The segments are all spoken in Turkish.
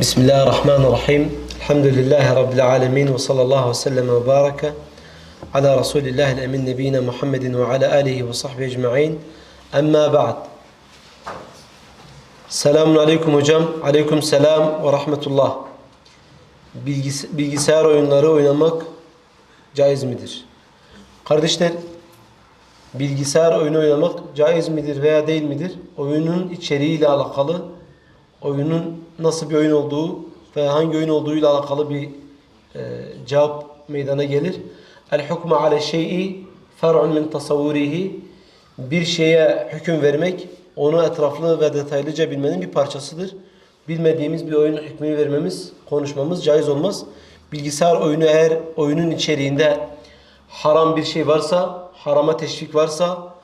Bismillahirrahmanirrahim. Elhamdülillahi Rabbil alemin ve sallallahu sellem ve baraka ala Resulillahil emin nebine Muhammedin ve ala alihi ve sahbihi ecma'in. Amma ba'd. Selamun aleyküm hocam. Aleyküm selam ve rahmetullah. Bilgis bilgisayar oyunları oynamak caiz midir? Kardeşler, bilgisayar oyunu oynamak caiz midir veya değil midir? Oyunun içeriğiyle alakalı, oyunun nasıl bir oyun olduğu ve hangi oyun olduğuyla alakalı bir e, cevap meydana gelir. El hukmu ale şey'i fer'un min tasavvurihi bir şeye hüküm vermek onu etraflı ve detaylıca bilmenin bir parçasıdır. Bilmediğimiz bir oyunun hükmünü vermemiz, konuşmamız caiz olmaz. Bilgisayar oyunu eğer oyunun içeriğinde haram bir şey varsa, harama teşvik varsa,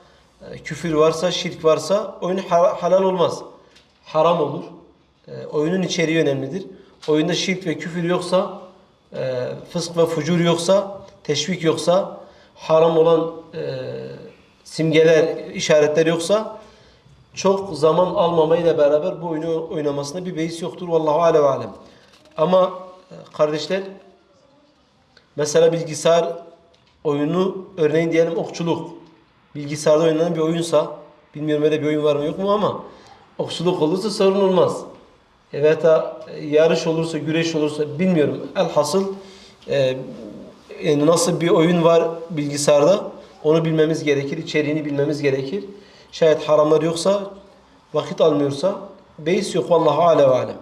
e, küfür varsa, şirk varsa oyun ha- halal olmaz. Haram olur. E, oyunun içeriği önemlidir. Oyunda şirk ve küfür yoksa, e, fısk ve fucur yoksa, teşvik yoksa, haram olan e, simgeler, işaretler yoksa çok zaman almamayla beraber bu oyunu oynamasında bir beis yoktur. Vallahu alem alem. Ama e, kardeşler Mesela bilgisayar oyunu örneğin diyelim okçuluk. Bilgisayarda oynanan bir oyunsa bilmiyorum öyle bir oyun var mı yok mu ama okçuluk olursa sorun olmaz. Evet ha, yarış olursa, güreş olursa bilmiyorum. Elhasıl e, yani nasıl bir oyun var bilgisayarda onu bilmemiz gerekir. içeriğini bilmemiz gerekir. Şayet haramlar yoksa vakit almıyorsa beis yok. Vallahu alem ve alem.